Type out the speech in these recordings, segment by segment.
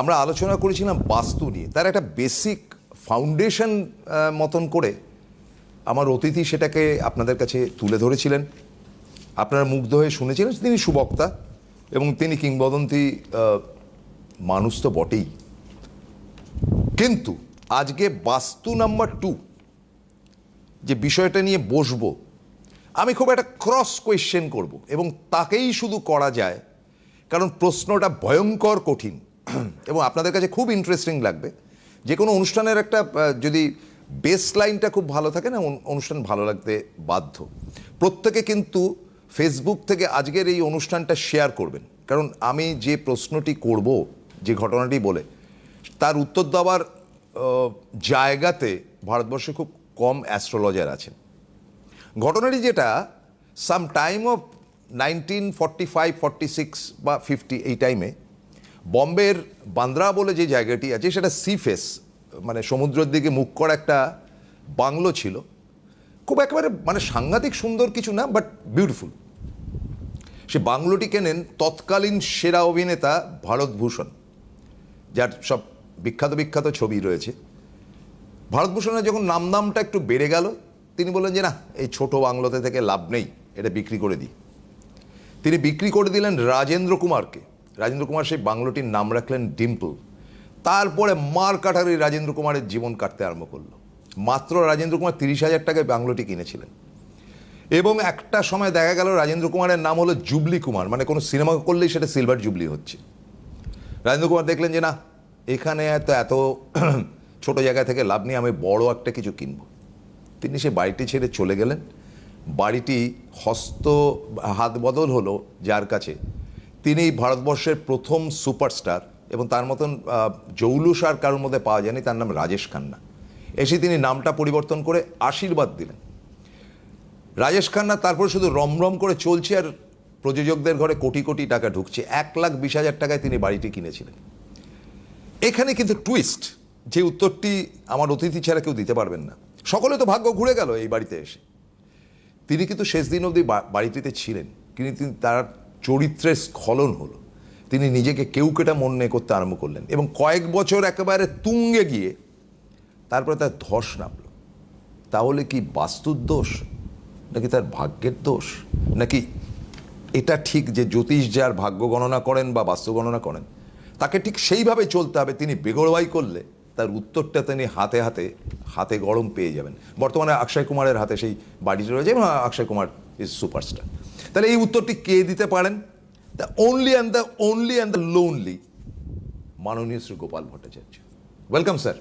আমরা আলোচনা করেছিলাম বাস্তু নিয়ে। তার একটা বেসিক ফাউন্ডেশন মতন করে আমার অতিথি সেটাকে আপনাদের কাছে তুলে ধরেছিলেন। আপনারা মুগ্ধ হয়ে শুনেছিলেন তিনি সুবক্তা এবং তিনি কিংবদন্তি মানুষ তো বটেই। কিন্তু আজকে বাস্তু নাম্বার টু যে বিষয়টা নিয়ে বসবো, আমি খুব একটা ক্রস কোয়েশ্চেন করব এবং তাকেই শুধু করা যায় কারণ প্রশ্নটা ভয়ঙ্কর, কঠিন। এবং আপনাদের কাছে খুব ইন্টারেস্টিং লাগবে। যে কোনো অনুষ্ঠানের একটা যদি বেস লাইনটা খুব ভালো থাকে না অনুষ্ঠান ভালো লাগতে বাধ্য। প্রত্যেকে কিন্তু ফেসবুক থেকে আজকের এই অনুষ্ঠানটা শেয়ার করবেন। কারণ আমি যে প্রশ্নটি করব, যে ঘটনাটি বলে, তার উত্তর দেওয়ার জায়গাতে ভারতবর্ষে খুব কম অ্যাস্ট্রোলজার আছেন। ঘটনাটি যেটা some time of nineteen forty five forty six বা ফিফটি এই টাইমে বম্বের বান্দ্রা বলে যে জায়গাটি আছে, সেটা সি ফেস মানে সমুদ্রের দিকে মুখ করা একটা বাংলো ছিল। খুব একেবারে মানে সাংঘাতিক সুন্দর কিছু না বাট বিউটিফুল সে বাংলোটি কেনেন তৎকালীন সেরা অভিনেতা ভারতভূষণ যার সব বিখ্যাত বিখ্যাত ছবি রয়েছে। ভারতভূষণের যখন নামদামটা একটু বেড়ে গেল, তিনি বললেন যে, না, এই ছোট বাংলোতে থেকে লাভ নেই, এটা বিক্রি করে দিই। তিনি বিক্রি করে দিলেন রাজেন্দ্র কুমারকে। রাজেন্দ্র কুমার সেই বাংলোটির নাম রাখলেন ডিম্পল। তারপরে মার কাটারি রাজেন্দ্র কুমারের জীবন কাটতে আরম্ভ করল। মাত্র রাজেন্দ্র কুমার তিরিশ হাজার টাকায় বাংলোটি কিনেছিলেন। এবং একটা সময় দেখা গেল রাজেন্দ্র কুমারের নাম হলো জুবলি কুমার মানে কোনো সিনেমা করলেই সেটা সিলভার জুবলি হচ্ছে। রাজেন্দ্র কুমার দেখলেন যে, না, এখানে এত এত ছোট জায়গা থেকে লাভ নিয়ে আমি বড় একটা কিছু কিনবো। তিনি সে বাড়িটি ছেড়ে চলে গেলেন। বাড়িটি হস্ত, হাত বদল হলো যার কাছে। তিনি ভারতবর্ষের প্রথম সুপারস্টার এবং তার মতন জৌলুস আর কারোর মধ্যে পাওয়া যায়নি, তার নাম রাজেশ খান্না। এসে তিনি নামটা পরিবর্তন করে আশীর্বাদ দিলেন। রাজেশ খান্না তারপরে শুধু রমরম করে চলছে আর প্রযোজকদের ঘরে কোটি কোটি টাকা ঢুকছে। এক লাখ বিশ হাজার টাকায় তিনি বাড়িটি কিনেছিলেন। এখানে কিন্তু টুইস্ট যে উত্তরটি আমার অতিথি ছাড়া কেউ দিতে পারবেন না। সকলে তো ভাগ্য ঘুরে গেল এই বাড়িতে এসে। তিনি কিন্তু শেষ দিন অবধি বাড়িটিতে ছিলেন। কিন্তু তিনি তার চরিত্রের স্খলন হলো। তিনি নিজেকে কেউ কেটা মনে করতে আরম্ভ করলেন এবং কয়েক বছর একেবারে তুঙ্গে গিয়ে তারপরে তার ধস নামল। তাহলে কি বাস্তুর দোষ? নাকি তার ভাগ্যের দোষ? নাকি এটা ঠিক যে জ্যোতিষ যার ভাগ্য গণনা করেন বা বাস্তু গণনা করেন, তাকে ঠিক সেইভাবে চলতে হবে, তিনি বেগড়বাই করলে তার উত্তরটা তিনি হাতে হাতে হাতে গরম পেয়ে যাবেন। বর্তমানে অক্ষয় কুমারের হাতে সেই বাড়িটি রয়েছে এবং অক্ষয় কুমার ইজ সুপারস্টার তাহলে এই উত্তরটি কে দিতে পারেন? The only and the only and the lonely মাননীয় শ্রী গোপাল ভট্টাচার্য। ওয়েলকাম স্যার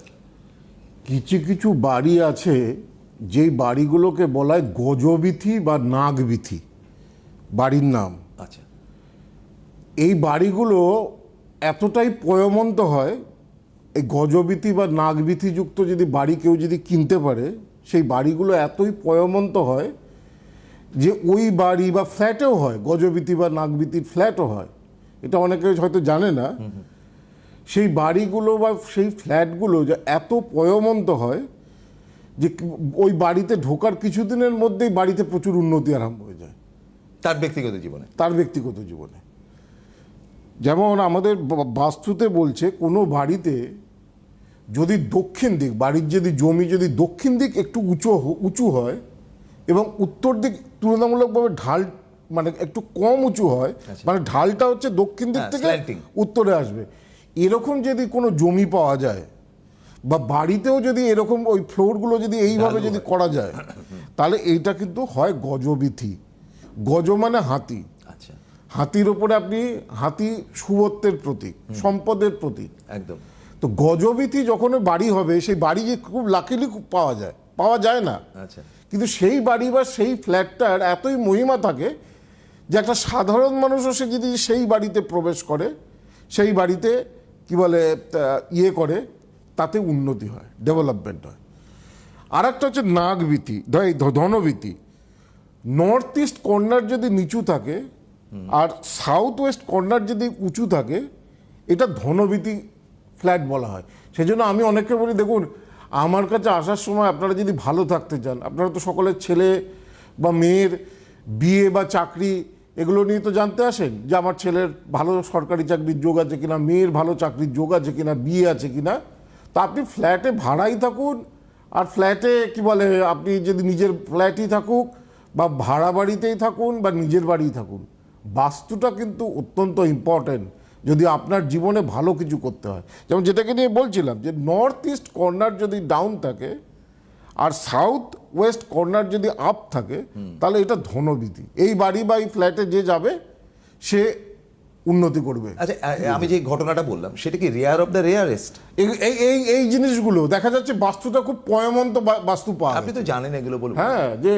কিছু কিছু বাড়ি আছে যেই বাড়িগুলোকে বলা হয় গজবিথি বা নাগবিথি বাড়ির নাম। আচ্ছা। এই বাড়িগুলো এতটাই পয়মন্ত হয় এই গজবিথি বা নাগবিথি যুক্ত যদি বাড়ি কেউ যদি কিনতে পারে সেই বাড়িগুলো এতই পয়মন্ত হয় যে ওই বাড়ি বা ফ্ল্যাটেও হয় গজবিথি বা নাগবিথির ফ্ল্যাটও হয়। এটা অনেকে হয়তো জানে না। সেই বাড়িগুলো বা সেই ফ্ল্যাটগুলো যে এত পয়মন্ত হয় যে ওই বাড়িতে ঢোকার কিছুদিনের মধ্যেই বাড়িতে প্রচুর উন্নতি আরম্ভ হয়ে যায়। তার ব্যক্তিগত জীবনে? তার ব্যক্তিগত জীবনে। যেমন আমাদের বাস্তুতে বলছে কোনো বাড়িতে যদি দক্ষিণ দিক বাড়ির যদি জমি যদি দক্ষিণ দিক একটু উঁচু উঁচু হয় এবং উত্তর দিক তুলনামূলকভাবে ঢাল মানে একটু কম উঁচু হয়। মানে ঢালটা হচ্ছে দক্ষিণ দিক হ্যাঁ, থেকে উত্তরে আসবে। এরকম যদি কোনো জমি পাওয়া যায় বা বাড়িতেও যদি এরকম ওই ফ্লোরগুলো যদি এইভাবে যদি করা যায় তাহলে এইটা কিন্তু হয় গজবিথি। গজ মানে হাতি। আচ্ছা। হাতির ওপরে আপনি হাতি শুভত্বের প্রতীক সম্পদের প্রতীক। একদম। তো গজবিথি যখন বাড়ি হবে সেই বাড়ি যে খুব লাকিলি পাওয়া যায় পাওয়া যায় না। আচ্ছা। কিন্তু সেই বাড়ি বা সেই ফ্ল্যাটটার এতই মহিমা থাকে যে একটা সাধারণ মানুষও সে যদি সেই বাড়িতে প্রবেশ করে, সেই বাড়িতে, কি বলে ইয়ে করে, তাতে উন্নতি হয় ডেভেলপমেন্ট হয়। আর একটা হচ্ছে ধ- ধনবীতি নর্থ ইস্ট কর্নার যদি নিচু থাকে আর সাউথ ওয়েস্ট কর্নার যদি উঁচু থাকে, এটা ধনবীতি ফ্ল্যাট বলা হয়। সেজন্য আমি অনেককে বলি, দেখুন আমার কাছে আসার সময় আপনারা যদি ভালো থাকতে চান, আপনারা তো সকলের ছেলে বা মেয়ের বিয়ে বা চাকরি এগুলো নিয়ে তো জানতে আসেন যে আমার ছেলের ভালো সরকারি চাকরির যোগ আছে কিনা, মেয়ের ভালো চাকরির যোগ আছে কিনা, বিয়ে আছে কিনা। তা আপনি ফ্ল্যাটে ভাড়াই থাকুন, আর ফ্ল্যাটে কি বলে, আপনি যদি নিজের ফ্ল্যাটই থাকুক বা ভাড়া বাড়িতেই থাকুন বা নিজের বাড়িই থাকুন, বাস্তুটা কিন্তু অত্যন্ত ইম্পর্ট্যান্ট যদি আপনার জীবনে ভালো কিছু করতে হয়। যেমন যেটাকে নিয়ে বলছিলাম যে নর্থ ইস্ট কর্নার যদি ডাউন থাকে আর সাউথ ওয়েস্ট কর্নার যদি আপ থাকে তাহলে এটা ধনবিধি এই বাড়ি বা এই ফ্ল্যাটে যে যাবে সে উন্নতি করবে। আচ্ছা আমি যে ঘটনাটা বললাম সেটা কি রেয়ার অফ দ্য রেয়ারেস্ট এই- এই এই জিনিসগুলো দেখা যাচ্ছে বাস্তুটা খুব পয়মন্ত বাস্তু পাওয়া আপনি তো জানেন এগুলো বলব হ্যাঁ যে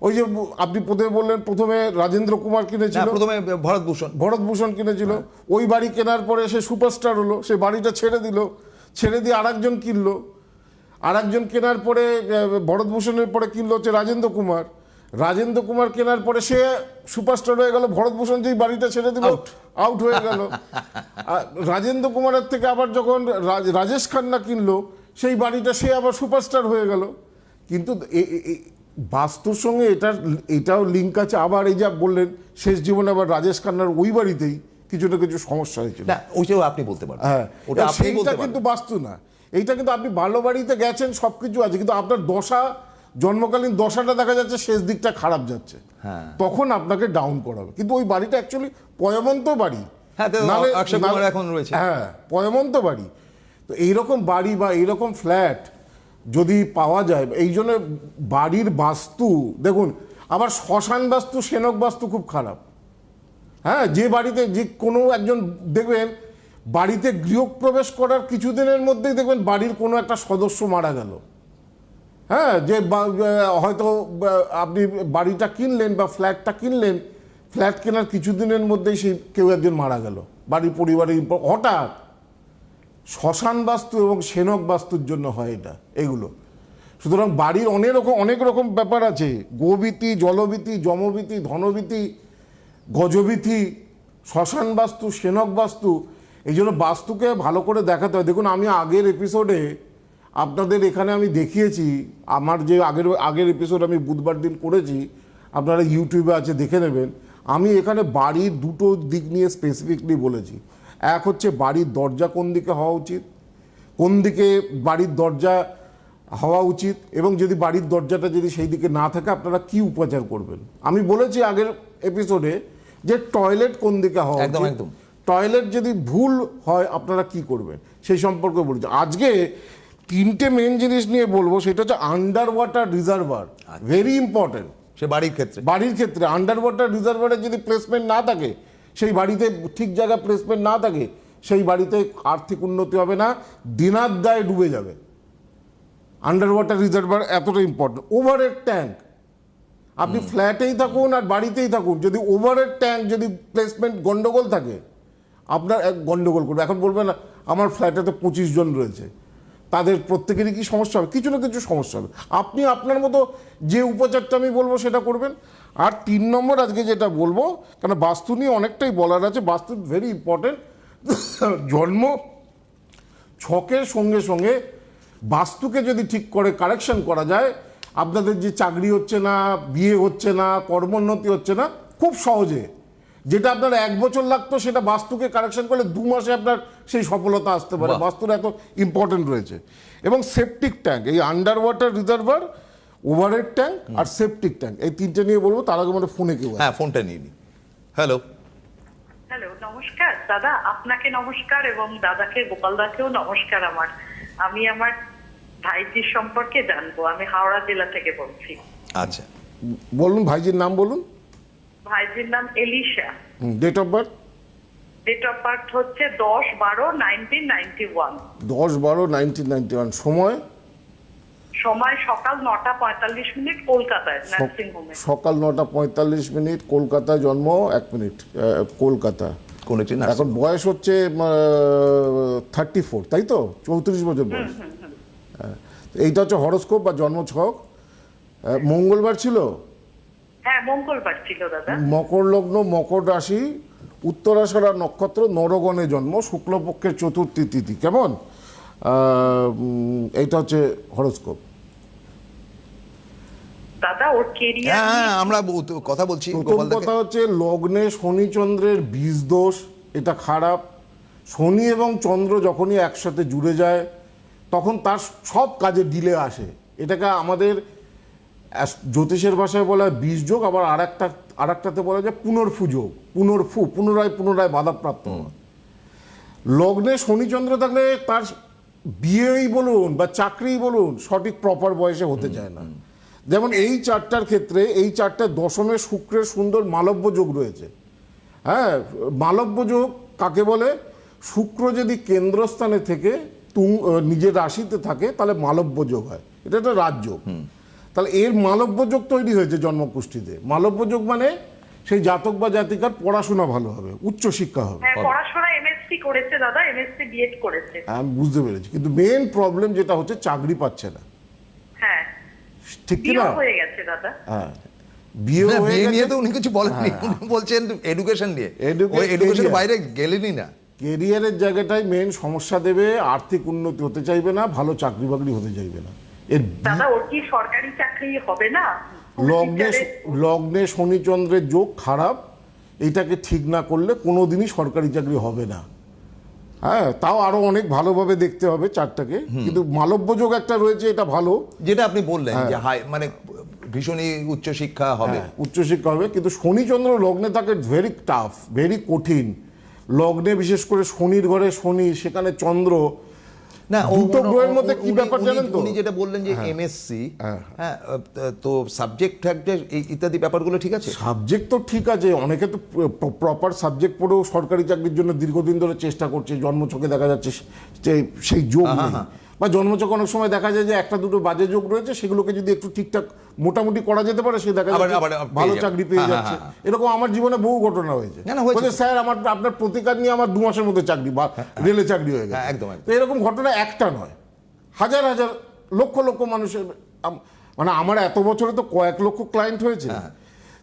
ওই যে আপনি প্রথমে বললেন প্রথমে রাজেন্দ্র কুমার কিনেছিল। প্রথমে ভরতভূষণ ভরতভূষণ কিনেছিল। ওই বাড়ি কেনার পরে সে সুপারস্টার হলো সে বাড়িটা ছেড়ে দিল। ছেড়ে দিয়ে আরেকজন কিনলো। আরেকজন কেনার পরে ভরতভূষণের পরে কিনলো হচ্ছে রাজেন্দ্র কুমার। রাজেন্দ্র কুমার কেনার পরে সে সুপারস্টার হয়ে গেল ভরতভূষণ যেই বাড়িটা ছেড়ে দিল আউট হয়ে গেল। রাজেন্দ্র কুমারের থেকে আবার যখন রাজ- রাজেশ খান্না কিনলো সেই বাড়িটা সে আবার সুপারস্টার হয়ে গেল। কিন্তু বাস্তুর সঙ্গে এটার এটাও লিঙ্ক আছে। আবার এই যা বললেন শেষ জীবনে আবার রাজেশ খান্নার ওই বাড়িতেই কিছু না কিছু সমস্যা হয়েছিল। না ওইটাও আপনি বলতে পারেন হ্যাঁ ওটা সেইটা কিন্তু বাস্তু না। এইটা কিন্তু আপনি ভালো বাড়িতে গেছেন সব কিছু আছে কিন্তু আপনার দশা জন্মকালীন দশাটা দেখা যাচ্ছে শেষ দিকটা খারাপ যাচ্ছে। হ্যাঁ। তখন আপনাকে ডাউন করাবে কিন্তু ওই বাড়িটা অ্যাকচুয়ালি পয়মন্ত বাড়ি। হ্যাঁ, এখন রয়েছে। হ্যাঁ পয়মন্ত বাড়ি। তো এইরকম বাড়ি বা এইরকম ফ্ল্যাট যদি পাওয়া যায়, এই জন্য বাড়ির বাস্তু, দেখুন, আবার শ্মশান বাস্তু, সেনক বাস্তু খুব খারাপ। হ্যাঁ যে বাড়িতে, যে কোনো একজন, দেখবেন, বাড়িতে গৃহপ্রবেশ করার কিছুদিনের মধ্যেই দেখবেন বাড়ির কোনো একটা সদস্য মারা গেল। হ্যাঁ যে হয়তো আপনি বাড়িটা কিনলেন বা ফ্ল্যাটটা কিনলেন, ফ্ল্যাট কেনার কিছুদিনের মধ্যেই সেই কেউ একজন মারা গেল। বাড়ির পরিবারের হঠাৎ শ্মশান বাস্তু এবং সেনক বাস্তুর জন্য হয় এটা, এগুলো। সুতরাং বাড়ির অনেক রকম অনেক রকম ব্যাপার আছে। গোবিতি, জলবিতি, যমবীতি, ধনবিতি, গজবিতি, শ্মশান বাস্তু, সেনক বাস্তু, এই জন্য বাস্তুকে ভালো করে দেখাতে হয়। দেখুন, আমি আগের এপিসোডে আপনাদের এখানে আমি দেখিয়েছি, আমার যে আগের আগের এপিসোড আমি বুধবার দিন করেছি, আপনারা ইউটিউবে আছে, দেখে নেবেন। আমি এখানে বাড়ির দুটো দিক নিয়ে স্পেসিফিকলি বলেছি। এক হচ্ছে বাড়ির দরজা কোন দিকে হওয়া উচিত কোন দিকে বাড়ির দরজা হওয়া উচিত এবং যদি বাড়ির দরজাটা যদি সেই দিকে না থাকে আপনারা কি উপচার করবেন? আমি বলেছি আগের এপিসোডে যে টয়লেট কোন দিকে হওয়া একদম, একদম। টয়লেট যদি ভুল হয় আপনারা কি করবেন? সেই সম্পর্কে বলেছি। আজকে তিনটে মেন জিনিস নিয়ে বলব সেটা হচ্ছে under water reservoir very important সে বাড়ির ক্ষেত্রে। বাড়ির ক্ষেত্রে আন্ডার ওয়াটার রিজার্ভারের যদি প্লেসমেন্ট না থাকে সেই বাড়িতে ঠিক জায়গায় প্লেসমেন্ট না থাকে সেই বাড়িতে আর্থিক উন্নতি হবে না দিনার দায় ডুবে যাবে। আন্ডার ওয়াটার রিজার্ভার এতটা ইম্পর্টেন্ট ওভারের ট্যাঙ্ক আপনি ফ্ল্যাটেই থাকুন আর বাড়িতেই থাকুন যদি ওভারের ট্যাঙ্ক যদি প্লেসমেন্ট গন্ডগোল থাকে আপনার এক গন্ডগোল করবে। এখন বলবেন না আমার ফ্ল্যাটে তো পঁচিশ জন রয়েছে তাদের প্রত্যেকেরই কি সমস্যা হবে? কিছু না কিছু সমস্যা হবে। আপনি আপনার মতো যে উপচারটা আমি বলব সেটা করবেন আর তিন নম্বর আজকে যেটা বলব কেন বাস্তু নিয়ে অনেকটাই বলার আছে বাস্তু ভেরি ইম্পর্টেন্ট জন্ম ছকের সঙ্গে সঙ্গে বাস্তুকে যদি ঠিক করে কারেকশন করা যায় আপনাদের যে চাকরি হচ্ছে না বিয়ে হচ্ছে না কর্মোন্নতি হচ্ছে না খুব সহজে। যেটা আপনার এক বছর লাগতো সেটা বাস্তুকে কারেকশন করলে দু মাসে আপনার সেই সফলতা আসতে পারে। বাস্তুর এত ইম্পর্টেন্ট রয়েছে। এবং সেপটিক ট্যাঙ্ক এই under water reservoir overhead tank আর সেপটিক ট্যাঙ্ক এই তিনটে নিয়ে বলব তার আগে মানে ফোনে কেউ হ্যাঁ ফোনটা নিয়ে নি। হ্যালো হ্যালো নমস্কার। দাদা আপনাকে নমস্কার এবং দাদাকে গোপাল দাকেও নমস্কার আমার। আমি আমার ভাইজির সম্পর্কে জানব। আমি হাওড়া জেলা থেকে বলছি। আচ্ছা। বলুন ভাইজির নাম বলুন। ভাইজির নাম Elisha. Date of birth date of birth হচ্ছে দশ বারো নাইনটিন নাইনটি ওয়ান দশ বারো নাইনটিন নাইনটি ওয়ান সময়? সময় সকাল নটা পঁয়তাল্লিশ মিনিট কলকাতায় নার্সিং হোমে সকাল নটা পঁয়তাল্লিশ মিনিট কলকাতায় জন্ম এক মিনিট কলকাতা। কোন একটি এখন বয়স হচ্ছে থার্টি ফোর তাই তো? চৌত্রিশ বছর বয়স। হ্যাঁ। এইটা হচ্ছে হরস্কোপ বা জন্মছক। মঙ্গলবার ছিল? হ্যাঁ মঙ্গলবার ছিল দাদা। মকর লগ্ন মকর রাশি উত্তরাষাঢ়া নক্ষত্র নরগণে জন্ম শুক্লপক্ষের চতুর্থী তিথি। কেমন? আহ, এইটা হচ্ছে হরস্কোপ। দাদা ওর কেরিয়ার হ্যাঁ হ্যাঁ, আমরা কথা বলছি কথা হচ্ছে লগ্নে শনিচন্দ্রের বীজ দোষ এটা খারাপ। শনি এবং চন্দ্র যখনই একসাথে জুড়ে যায় তখন তার সব কাজে ডিলে আসে। এটাকে আমাদের জ্যোতিষের ভাষায় বলা হয় বীজ যোগ আবার আর একটা আর একটাতে বলা যায় পুনর্ফু যোগ। পুনর্ফু পুনরায় পুনরায় বাধাপ্রাপ্ত হওয়া। লগ্নে শনিচন্দ্র থাকলে তার বিয়েই বলুন বা চাকরিই বলুন সঠিক প্রপার বয়সে হতে চায় না। যেমন এই চারটার ক্ষেত্রে এই চারটে দশমে শুক্রের সুন্দর মালব্য যোগ রয়েছে। হ্যাঁ মালব্য যোগ কাকে বলে? শুক্র যদি কেন্দ্রস্থানে থেকে তুং নিজের রাশিতে থাকে তাহলে মালব্য যোগ হয়। এটা একটা রাজযোগ তাহলে এর মালব্য যোগ তৈরি হয়েছে জন্মকুষ্ঠিতে মালব্য যোগ মানে সেই জাতক বা জাতিকার পড়াশোনা ভালো হবে উচ্চশিক্ষা হবে। হ্যাঁ পড়াশোনা এমএসসি করেছে দাদা এমএসসি বিএড করেছে। আমি বুঝতে পেরেছি। কিন্তু মেন প্রবলেম যেটা হচ্ছে চাকরি পাচ্ছে না। হ্যাঁ ঠিক কি না হয়ে গেছে দাদা। হ্যাঁ বিয়ে হয়ে নিয়ে তো উনি কিছু বলেননি। উনি বলছেন এডুকেশন নিয়ে। বাইরে গেলেনই না। কেরিয়ারের জায়গাটাই মেন সমস্যা দেবে আর্থিক উন্নতি হতে চাইবে না ভালো চাকরি বাকরি হতে চাইবে না। এর দাদা ওর কি সরকারি চাকরি হবে না? লগ্নে লগ্নে শনিচন্দ্রের যোগ খারাপ এটাকে ঠিক না করলে কোনোদিনই সরকারি চাকরি হবে না। হ্যাঁ তাও আরও অনেক ভালোভাবে দেখতে হবে চারটাকে। কিন্তু মালব্য যোগ একটা রয়েছে এটা ভালো। যেটা আপনি বললেন যে হাই মানে ভীষণই উচ্চশিক্ষা হবে। হ্যাঁ, উচ্চশিক্ষা হবে। কিন্তু শনিচন্দ্র লগ্নে তাকে ভেরি টাফ ভেরি কঠিন। লগ্নে বিশেষ করে শনির ঘরে শনি সেখানে চন্দ্র না দুটো গ্রহের মধ্যে কি ব্যাপার জানেন তো? উনি যেটা বললেন যে এমএসসি হ্যাঁ তো সাবজেক্ট থাকবে ইত্যাদি ব্যাপারগুলো ঠিক আছে? সাবজেক্ট তো ঠিক আছে অনেকে তো প্রপার সাবজেক্ট পড়েও সরকারি চাকরির জন্য দীর্ঘদিন ধরে চেষ্টা করছে জন্মছকে দেখা যাচ্ছে সেই যোগ নেই। বা জন্মছকে অনেক সময় দেখা যায় যে একটা দুটো বাজে যোগ রয়েছে সেগুলোকে যদি একটু ঠিকঠাক মোটামুটি করা যেতে পারে সে দেখা যাচ্ছে ভালো চাকরি পেয়ে হ্যাঁ, যাচ্ছে। হ্যাঁ, এরকম আমার জীবনে বহু ঘটনা হয়েছে। বলছে, স্যার আমার আপনার প্রতিকার নিয়ে আমার দু মাসের মধ্যে চাকরি বা রেলে চাকরি হয়ে গেছে। হ্যাঁ, একদম। তো এরকম ঘটনা একটা নয়। হাজার হাজার লক্ষ লক্ষ মানুষের মানে আমার এত বছরে তো কয়েক লক্ষ ক্লায়েন্ট হয়েছে। হ্যাঁ।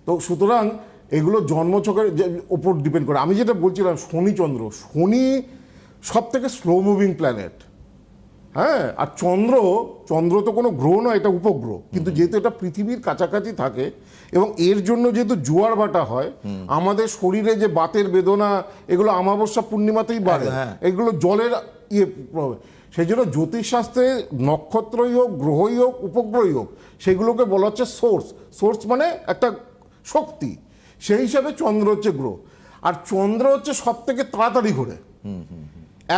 তো সুতরাং এগুলো জন্মচকের ওপর ডিপেন্ড করে। আমি যেটা বলছিলাম শনি চন্দ্র। শনি সব থেকে স্লো মুভিং প্ল্যানেট হ্যাঁ আর চন্দ্র চন্দ্র তো কোনো গ্রহ নয় এটা উপগ্রহ। কিন্তু যেহেতু এটা পৃথিবীর কাছাকাছি থাকে এবং এর জন্য যেহেতু জোয়ার ভাটা হয় আমাদের শরীরে যে বাতের বেদনা এগুলো অমাবস্যা পূর্ণিমাতেই বাড়ে। হ্যাঁ। এগুলো জলের ইয়ে সেই জন্য জ্যোতিষশাস্ত্রে নক্ষত্রই হোক গ্রহই হোক উপগ্রহই হোক সেগুলোকে বলা হচ্ছে সোর্স। সোর্স মানে একটা শক্তি। সেই হিসাবে চন্দ্র হচ্ছে গ্রহ। আর চন্দ্র হচ্ছে সব থেকে তাড়াতাড়ি ঘোরে।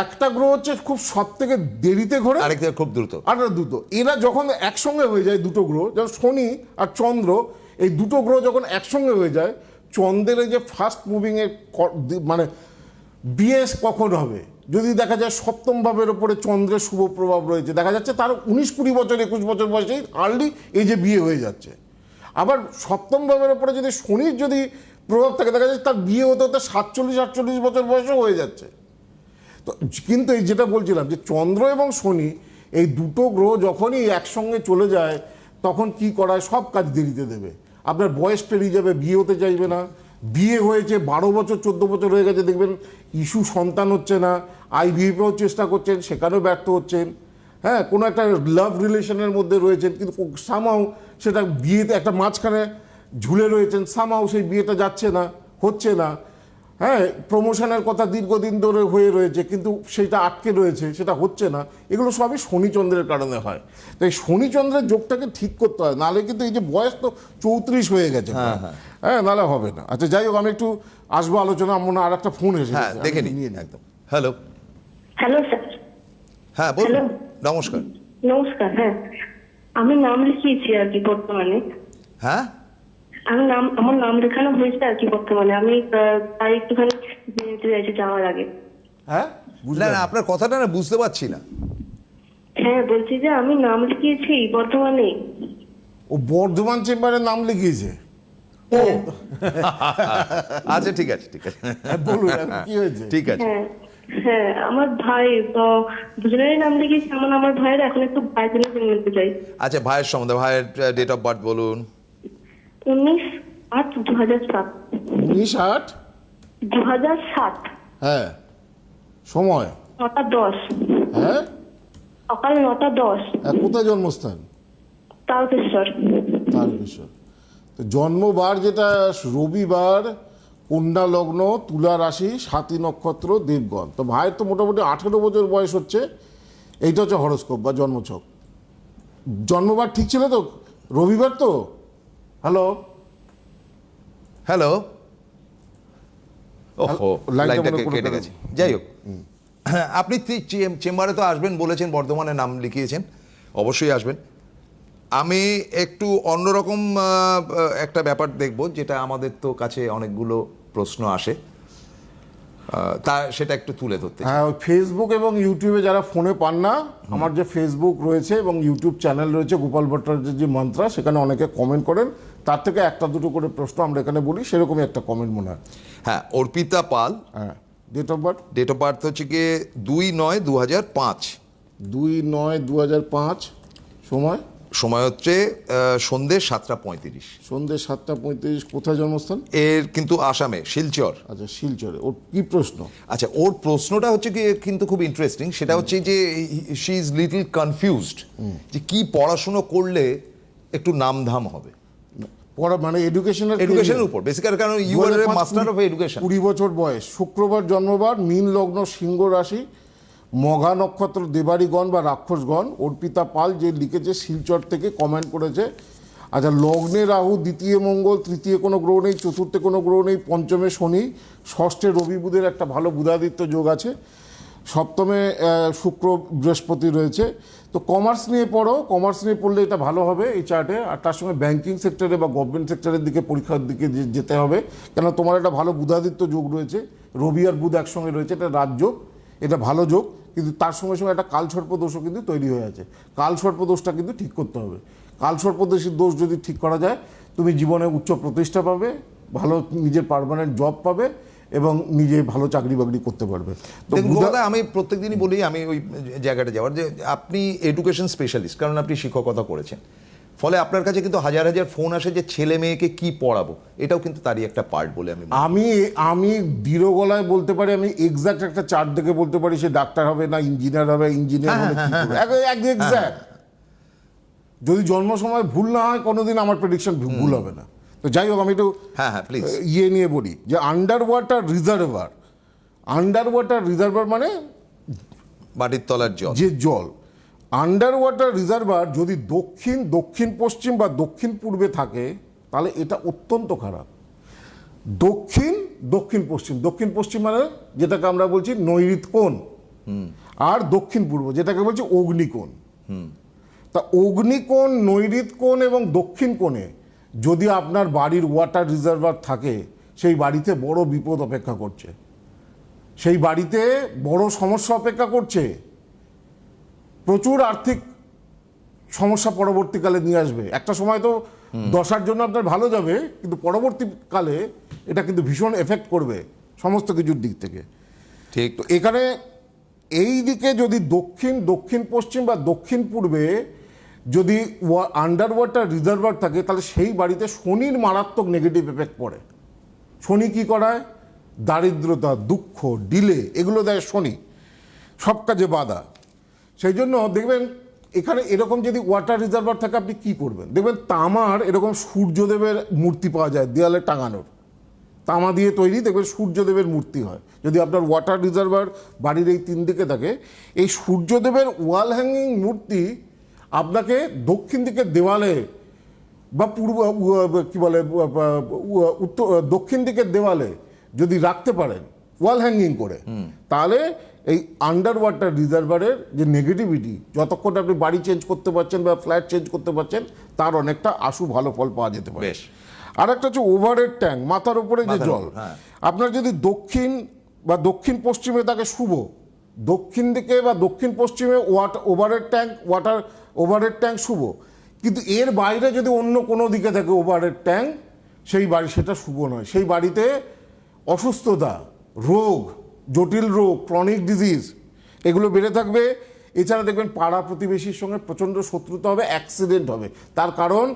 একটা গ্রহ হচ্ছে খুব সব থেকে দেরিতে ঘোরে আরেকটা খুব দ্রুত। আর একটা দুটো এরা যখন একসঙ্গে হয়ে যায় দুটো গ্রহ যেমন শনি আর চন্দ্র এই দুটো গ্রহ যখন একসঙ্গে হয়ে যায় চন্দ্রের এই যে ফাস্ট মুভিং এর মানে বিয়ে কখন হবে? যদি দেখা যায় সপ্তম ভাবের ওপরে চন্দ্রের শুভ প্রভাব রয়েছে দেখা যাচ্ছে তার উনিশ কুড়ি বছর একুশ বছর বয়সে আর্লি এই যে বিয়ে হয়ে যাচ্ছে। আবার সপ্তম ভাবের ওপরে যদি শনির যদি প্রভাব থাকে দেখা যাচ্ছে তার বিয়ে হতে হতে সাতচল্লিশ আটচল্লিশ বছর বয়সেও হয়ে যাচ্ছে। তো কিন্তু এই যেটা বলছিলাম যে চন্দ্র এবং শনি, এই দুটো গ্রহ যখনই একসঙ্গে চলে যায়, তখন কি করায়? সব কাজ দেরিতে দেবে। আপনার বয়স পেরিয়ে যাবে, বিয়ে হতে চাইবে না। বিয়ে হয়েছে, বারো বছর, চোদ্দ বছর হয়ে গেছে, দেখবেন ইস্যু সন্তান হচ্ছে না আইভিএফেও চেষ্টা করছেন, সেখানেও ব্যর্থ হচ্ছেন। হ্যাঁ কোনো একটা লাভ রিলেশনের মধ্যে রয়েছেন, কিন্তু সামাও সেটা বিয়েতে একটা মাঝখানে ঝুলে রয়েছেন সামাও সেই বিয়েটা যাচ্ছে না, হচ্ছে না। হ্যাঁ প্রমোশনের কথা দীর্ঘদিন ধরে হয়ে রয়েছে কিন্তু সেটা আটকে রয়েছে সেটা হচ্ছে না। এগুলো সবই শনিচন্দ্রের কারণে হয়। তো এই শনিচন্দ্রের যোগটাকে ঠিক করতে হয় নাহলে কিন্তু এই যে বয়স তো চৌত্রিশ হয়ে গেছে। প্রায়। হ্যাঁ। নাহলে হবে না। আচ্ছা যাই হোক আমি একটু আসব আলোচনা আমার মনে হয় আর একটা ফোন এসে হ্যাঁ দেখে নিয়ে একদম। হ্যালো হ্যালো স্যার হ্যাঁ বলুন। নমস্কার। নমস্কার হ্যাঁ। আমি নাম লিখিয়েছি আর কি বর্তমানে। হ্যাঁ? আমি নাম আমার নাম লেখানো হয়েছে আর কি বর্তমানে। আমি আহ, তাই একটুখানি জেনে চাইছি যাওয়ার আগে। হ্যাঁ? বুঝলেন আপনার কথাটা না বুঝতে পারছি না। হ্যাঁ বলছি যে আমি নাম লিখিয়েছি বর্তমানে। ও বর্ধমান চেম্বারে নাম লিখিয়েছে? ও। আচ্ছা ঠিক আছে ঠিক আছে। বলুন কি হয়েছে? ঠিক আছে। হ্যাঁ হ্যাঁ আমার ভাই তো দুজনেরই নাম লিখেছি এমন আমার ভাইয়ের এখন একটু ভাই জন্য চাই। আচ্ছা ভাইয়ের সম্বন্ধে ভাইয়ের ডেট অফ বার্থ বলুন। উনিশ আট দু হাজার সাত। উনিশ আট? দু হাজার সাত। হ্যাঁ। সময়? নটা দশ। হ্যাঁ? সকাল নটা দশ। আর কোথায় জন্মস্থান? তারকেশ্বর তারকেশ্বর তো জন্মবার যেটা রবিবার কন্যা লগ্ন তুলা রাশি সাতী নক্ষত্র দেবগণ। তো ভাইয়ের তো মোটামুটি আঠেরো বছর বয়স হচ্ছে। এইটা হচ্ছে হরস্কোপ বা জন্মছক। জন্মবার ঠিক ছিল তো? রবিবার তো? হ্যালো হ্যালো ওহো লাইনটা কেটে। গেছে। যাই হোক হ্যাঁ, আপনি চেম্বারে তো আসবেন বলেছেন বর্ধমানে নাম লিখিয়েছেন। অবশ্যই আসবেন। আমি একটু অন্যরকম একটা ব্যাপার দেখব যেটা আমাদের তো কাছে অনেকগুলো প্রশ্ন আসে। তা সেটা একটু তুলে ধরতে। হ্যাঁ ফেসবুক এবং ইউটিউবে যারা ফোনে পান না আমার যে ফেসবুক রয়েছে এবং ইউটিউব চ্যানেল রয়েছে গোপাল ভট্টাচার্যের যে মন্ত্রা সেখানে অনেকে কমেন্ট করেন। তার থেকে একটা দুটো করে প্রশ্ন আমরা এখানে বলি সেরকমই একটা কমেন্ট মনে হয়। হ্যাঁ অর্পিতা পাল। হ্যাঁ date of birth date of birth হচ্ছে গিয়ে দুই নয় দু হাজার পাঁচ। দুই নয় দু হাজার পাঁচ সময়? সময় হচ্ছে আহ, সন্ধে সাতটা পঁয়ত্রিশ। সন্ধ্যে সাতটা পঁয়ত্রিশ কোথায় জন্মস্থান? এর কিন্তু আসামে শিলচর। আচ্ছা শিলচরে। ওর কি প্রশ্ন? আচ্ছা ওর প্রশ্নটা হচ্ছে কি কিন্তু খুব ইন্টারেস্টিং সেটা হচ্ছে যে শি ইজ লিটল কনফিউজড যে কি পড়াশুনো করলে একটু নামধাম হবে। পড়া মানে এডুকেশনের এডুকেশনের উপর বেসিক্যালি কারণ you are master of education কুড়ি বছর বয়স শুক্রবার জন্মবার মীন লগ্ন সিংহ রাশি মঘা নক্ষত্র দেবাড়িগণ বা রাক্ষসগণ অর্পিতা পাল যে লিখেছে শিলচর থেকে কমেন্ট করেছে। আচ্ছা লগ্নে রাহু দ্বিতীয় মঙ্গল তৃতীয় কোনো গ্রহ নেই চতুর্থে কোনো গ্রহ নেই পঞ্চমে শনি ষষ্ঠে রবি বুধের একটা ভালো বুধাদিত্য যোগ আছে। সপ্তমে শুক্র, বৃহস্পতি রয়েছে। তো কমার্স নিয়ে পড়ো। কমার্স নিয়ে পড়লে এটা ভালো হবে এই চার্টে আর তার সঙ্গে ব্যাংকিং সেক্টরে বা গভর্নমেন্ট সেক্টরের দিকে, পরীক্ষার দিকে যেতে হবে। কেন তোমার একটা ভালো বুধাদিত্য যোগ রয়েছে। রবি আর বুধ একসঙ্গে রয়েছে, এটা রাজযোগ এটা ভালো যোগ। কিন্তু তার সঙ্গে সঙ্গে একটা কালসর্প দোষও কিন্তু তৈরি হয়ে আছে। কালসর্প দোষটা কিন্তু ঠিক করতে হবে। কালসর্প দোষের দোষ যদি ঠিক করা যায়, তুমি জীবনে উচ্চ প্রতিষ্ঠা পাবে, ভালো নিজের পার্মানেন্ট জব পাবে এবং নিজে ভালো চাকরি বাকরি করতে পারবে। গোপালদা, আমি প্রত্যেকদিনই বলি আমি ওই জায়গাটা যাওয়ার যে আপনি এডুকেশন স্পেশালিস্ট কারণ আপনি শিক্ষকতা করেছেন। ফলে আপনার কাছে কিন্তু হাজার হাজার ফোন আসে যে ছেলে মেয়েকে কি পড়াবো এটাও কিন্তু তারই একটা পার্ট বলে আমি আমি আমি দৃঢ় গলায় বলতে পারি আমি এক্সাক্ট একটা চার্ট দেখে বলতে পারি সে ডাক্তার হবে না ইঞ্জিনিয়ার হবে ইঞ্জিনিয়ার হবে করবে? যদি জন্ম সময় ভুল না হয় কোনোদিন আমার প্রেডিকশন ভুল হবে না। তো যাই হোক আমি একটু হ্যাঁ হ্যাঁ প্লিজ ইয়ে নিয়ে বলি যে under water reservoir under water reservoir মানে মাটির তলার জল। যে জল। আন্ডার ওয়াটার রিজার্ভার যদি দক্ষিণ দক্ষিণ পশ্চিম বা দক্ষিণ পূর্বে থাকে তাহলে এটা অত্যন্ত খারাপ। দক্ষিণ দক্ষিণ পশ্চিম। দক্ষিণ পশ্চিম মানে যেটাকে আমরা বলছি নৈরিত কোণ। আর দক্ষিণ পূর্ব যেটাকে বলছি অগ্নিকোণ। তা অগ্নিকোণ নৈরিত কোণ এবং দক্ষিণ কোণে যদি আপনার বাড়ির ওয়াটার রিজার্ভার থাকে সেই বাড়িতে বড় বিপদ অপেক্ষা করছে। সেই বাড়িতে বড় সমস্যা অপেক্ষা করছে। প্রচুর আর্থিক সমস্যা পরবর্তীকালে নিয়ে আসবে। একটা সময় তো দশার জন্য আপনার ভালো যাবে কিন্তু পরবর্তীকালে এটা কিন্তু ভীষণ এফেক্ট করবে সমস্ত কিছুর দিক থেকে। ঠিক। তো এখানে এই দিকে যদি দক্ষিণ দক্ষিণ পশ্চিম বা দক্ষিণ পূর্বে যদি আন্ডার ওয়াটার রিজার্ভার থাকে, তাহলে সেই বাড়িতে শনির মারাত্মক নেগেটিভ এফেক্ট পড়ে। শনি কি করায়? দারিদ্রতা, দুঃখ ডিলে এগুলো দেয় শনি। সব কাজে বাধা। সেই জন্য দেখবেন, এখানে এরকম যদি ওয়াটার রিজার্ভার থাকে, আপনি কি করবেন? দেখবেন তামার এরকম সূর্যদেবের মূর্তি পাওয়া যায়, দেয়ালে টাঙানোর। তামা দিয়ে তৈরি, দেখবেন সূর্যদেবের মূর্তি হয়। যদি আপনার ওয়াটার রিজার্ভার বাড়ির এই তিন দিকে থাকে, এই সূর্যদেবের ওয়াল হ্যাঙ্গিং মূর্তি আপনাকে দক্ষিণ দিকের দেওয়ালে বা পূর্ব কি বলে উত্তর দক্ষিণ দিকের দেওয়ালে যদি রাখতে পারেন ওয়াল হ্যাঙ্গিং করে তাহলে এই আন্ডার ওয়াটার রিজার্ভারের যে নেগেটিভিটি যতক্ষণ আপনি বাড়ি চেঞ্জ করতে পারছেন বা ফ্ল্যাট চেঞ্জ করতে পারছেন তার অনেকটা আশু ভালো ফল পাওয়া যেতে পারে। আর একটা হচ্ছে ওভারের ট্যাঙ্ক মাথার উপরে যে জল হ্যাঁ। আপনার যদি দক্ষিণ বা দক্ষিণ পশ্চিমে থাকে শুভ দক্ষিণ দিকে বা দক্ষিণ পশ্চিমে ওয়াটার ওভারের ট্যাঙ্ক ওয়াটার ওভারের ট্যাঙ্ক শুভ। কিন্তু এর বাইরে যদি অন্য কোনো দিকে থাকে ওভারের ট্যাঙ্ক সেই বাড়ি, সেটা শুভ নয়। সেই বাড়িতে অসুস্থতা, রোগ, জটিল রোগ ক্রনিক ডিজিজ এগুলো বেড়ে থাকবে। এছাড়া দেখবেন পাড়া প্রতিবেশীর সঙ্গে প্রচণ্ড শত্রুতা হবে অ্যাক্সিডেন্ট হবে। তার কারণ,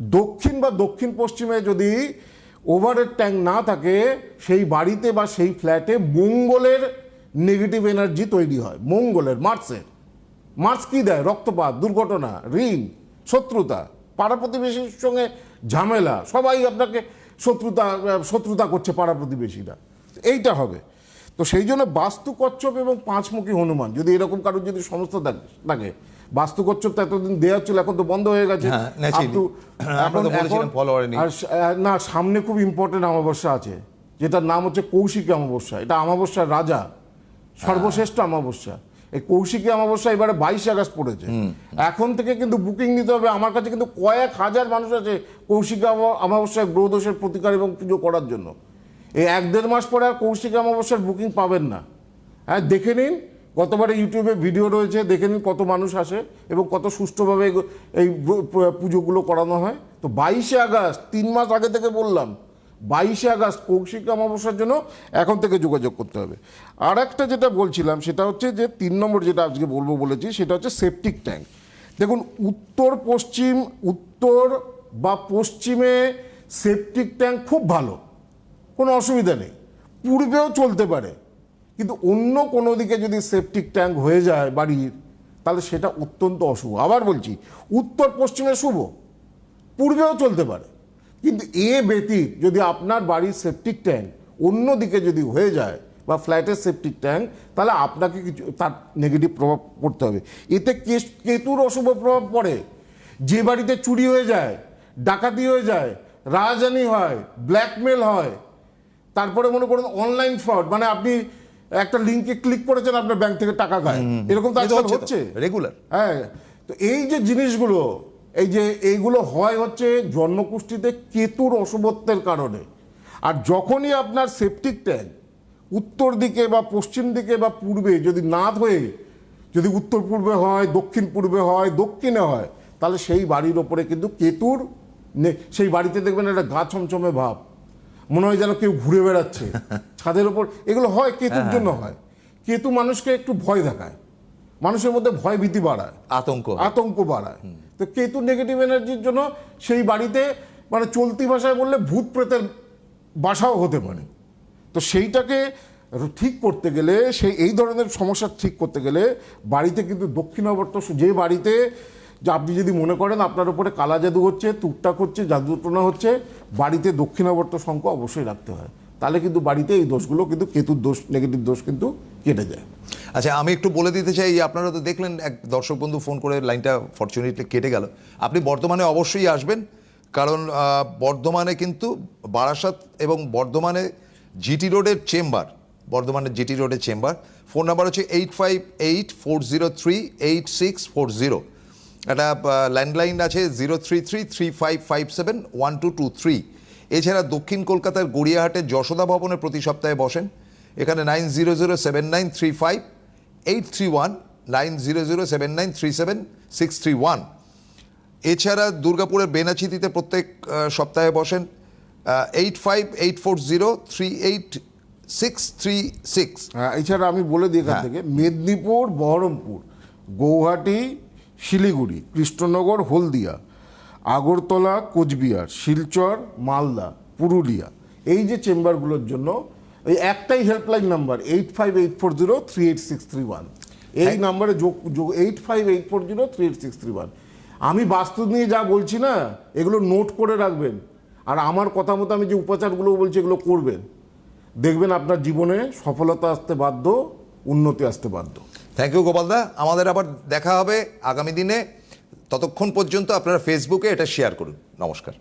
দক্ষিণ বা দক্ষিণ পশ্চিমে যদি ওভারের ট্যাঙ্ক না থাকে, সেই বাড়িতে বা সেই ফ্ল্যাটে মঙ্গলের নেগেটিভ এনার্জি তৈরি হয়। মঙ্গলের মার্সের। মার্স কী দেয়? রক্তপাত দুর্ঘটনা ঋণ শত্রুতা পাড়া প্রতিবেশীর সঙ্গে ঝামেলা। সবাই আপনাকে শত্রুতা শত্রুতা করছে পাড়া প্রতিবেশীরা। এইটা হবে। তো সেই জন্য বাস্তু কচ্ছপ এবং পাঁচমুখী হনুমান যদি এরকম কারোর যদি সমস্যা থাকে থাকে বাস্তু কচ্ছপ তো এতদিন দেওয়া ছিল এখন তো বন্ধ হয়ে গেছে। হ্যাঁ, না সামনে খুব ইম্পর্টেন্ট অমাবস্যা আছে যেটার নাম হচ্ছে কৌশিকী অমাবস্যা। এটা অমাবস্যার রাজা। সর্বশ্রেষ্ঠ অমাবস্যা। এই কৌশিকী অমাবস্যা এবারে বাইশ আগস্ট পড়েছে। এখন থেকে কিন্তু বুকিং নিতে হবে। আমার কাছে কিন্তু কয়েক হাজার মানুষ আছে কৌশিকী অমাবস্যায় গ্রহদোষের প্রতিকার এবং পুজো করার জন্য। এই এক দেড় মাস পরে আর কৌশিকী অমাবস্যার বুকিং পাবেন না। হ্যাঁ দেখে নিন। গতবারে ইউটিউবে ভিডিও রয়েছে দেখে নিন কত মানুষ আসে এবং কত সুষ্ঠুভাবে এই পুজোগুলো করানো হয়। তো বাইশে আগস্ট তিন মাস আগে থেকে বললাম বাইশে আগস্ট কৌশিক অমাবস্যার জন্য এখন থেকে যোগাযোগ করতে হবে। আর একটা যেটা বলছিলাম, সেটা হচ্ছে যে তিন নম্বর যেটা আজকে বলব বলেছি, সেটা হচ্ছে সেপটিক ট্যাঙ্ক দেখুন, উত্তর পশ্চিম, উত্তর বা পশ্চিমে সেপটিক ট্যাঙ্ক খুব ভালো, কোনো অসুবিধা নেই। পূর্বেও চলতে পারে, কিন্তু অন্য কোনো দিকে যদি সেপটিক ট্যাঙ্ক হয়ে যায় বাড়ির, তাহলে সেটা অত্যন্ত অশুভ। আবার বলছি, উত্তর পশ্চিমে শুভ, পূর্বেও চলতে পারে। কিন্তু এ ব্যতীত যদি আপনার বাড়ির সেপটিক ট্যাঙ্ক অন্য দিকে যদি হয়ে যায় বা ফ্ল্যাটের সেপটিক ট্যাঙ্ক তাহলে আপনাকে কিছু তার নেগেটিভ প্রভাব পড়তে হবে। এতে কেস- কেতুর অশুভ প্রভাব পড়ে। যে বাড়িতে চুরি হয়ে যায় ডাকাতি হয়ে যায় রাজধানী হয় ব্ল্যাকমেল হয় তারপরে মনে করুন অনলাইন ফ্রড মানে আপনি একটা লিঙ্কে ক্লিক করেছেন আপনার ব্যাংক থেকে টাকা গায় এরকম তো আজকাল হচ্ছে রেগুলার হ্যাঁ তো এই যে জিনিসগুলো এই যে এইগুলো হয় হচ্ছে জন্মকুষ্ঠিতে কেতুর অশুভত্বের কারণে। আর যখনই আপনার সেপটিক ট্যাঙ্ক উত্তর দিকে বা পশ্চিম দিকে বা পূর্বে যদি না হয়ে যদি উত্তর পূর্বে হয় দক্ষিণ পূর্বে হয় দক্ষিণে হয় তাহলে সেই বাড়ির ওপরে কিন্তু কেতুর নে- সেই বাড়িতে দেখবেন একটা গা ছমছমে ভাব। মনে হয় যেন কেউ ঘুরে বেড়াচ্ছে। ছাদের ওপর এগুলো হয় কেতুর জন্য হয়। কেতু মানুষকে একটু ভয় দেখায়। মানুষের মধ্যে ভয় ভীতি বাড়ায়। আতঙ্ক। আতঙ্ক বাড়ায়। তো কেতু নেগেটিভ এনার্জির জন্য সেই বাড়িতে মানে চলতি ভাষায় বললে ভূত প্রেতের বাসাও হতে পারে। তো সেইটাকে ঠিক করতে গেলে, সেই এই ধরনের সমস্যা ঠিক করতে গেলে বাড়িতে কিন্তু দক্ষিণাবর্ত যে বাড়িতে যে আপনি যদি মনে করেন আপনার উপরে কালা জাদু হচ্ছে টুকটাক হচ্ছে, জাদুটনা হচ্ছে, বাড়িতে দক্ষিণাবর্ত শঙ্খ অবশ্যই রাখতে হয়। তাহলে কিন্তু বাড়িতে এই দোষগুলো কিন্তু কেতুর দোষ নেগেটিভ দোষ কিন্তু কেটে যায়। আচ্ছা আমি একটু বলে দিতে চাই, আপনারা তো দেখলেন, এক দর্শক বন্ধু ফোন করে লাইনটা ফর্চুনেটলি কেটে গেল। আপনি বর্ধমানে অবশ্যই আসবেন, কারণ বর্ধমানে কিন্তু বারাসাত এবং বর্ধমানে জিটি রোডের চেম্বার, বর্ধমানের জিটি রোডের চেম্বার। ফোন নাম্বার হচ্ছে eight five eight four zero three eight six four zero একটা ল্যান্ডলাইন আছে zero three three three five five seven one two two three এছাড়া দক্ষিণ কলকাতার গড়িয়াহাটের যশোদা ভবনে প্রতি সপ্তাহে বসেন। এখানে nine zero zero seven nine three five eight three one nine zero zero seven nine three seven six three one. এছাড়া দুর্গাপুরের বেনাচিতিতে প্রত্যেক সপ্তাহে বসেন। Eight five eight four zero three eight six three six. হ্যাঁ, এছাড়া আমি বলে দিই এখান হ্যাঁ। থেকে মেদিনীপুর বহরমপুর গৌহাটি শিলিগুড়ি কৃষ্ণনগর হলদিয়া। আগরতলা কোচবিহার শিলচর মালদা পুরুলিয়া। এই যে চেম্বারগুলোর জন্য এই একটাই helpline number eight five eight four zero three eight six three one এই নাম্বারে যোগ যোগ eight five eight four zero three eight six three one আমি বাস্তু নিয়ে যা বলছি না এগুলো নোট করে রাখবেন। আর আমার কথা মতো আমি যে উপাচারগুলো বলছি এগুলো করবেন। দেখবেন আপনার জীবনে সফলতা আসতে বাধ্য উন্নতি আসতে বাধ্য। থ্যাংক ইউ গোপালদা আমাদের আবার দেখা হবে আগামী দিনে। ততক্ষণ পর্যন্ত আপনারা ফেসবুকে এটা শেয়ার করুন। নমস্কার।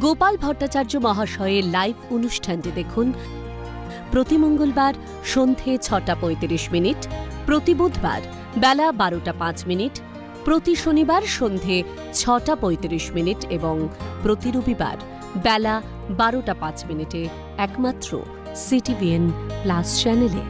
গোপাল ভট্টাচার্য মহাশয়ের লাইভ অনুষ্ঠানটি দেখুন। প্রতি মঙ্গলবার সন্ধে ছটা পঁয়ত্রিশ মিনিট, প্রতি বুধবার বেলা বারোটা পাঁচ মিনিট, প্রতি শনিবার সন্ধে ছটা পঁয়ত্রিশ মিনিট এবং প্রতি রবিবার বেলা বারোটা পাঁচ মিনিটে একমাত্র সিটিভিএন প্লাস চ্যানেলে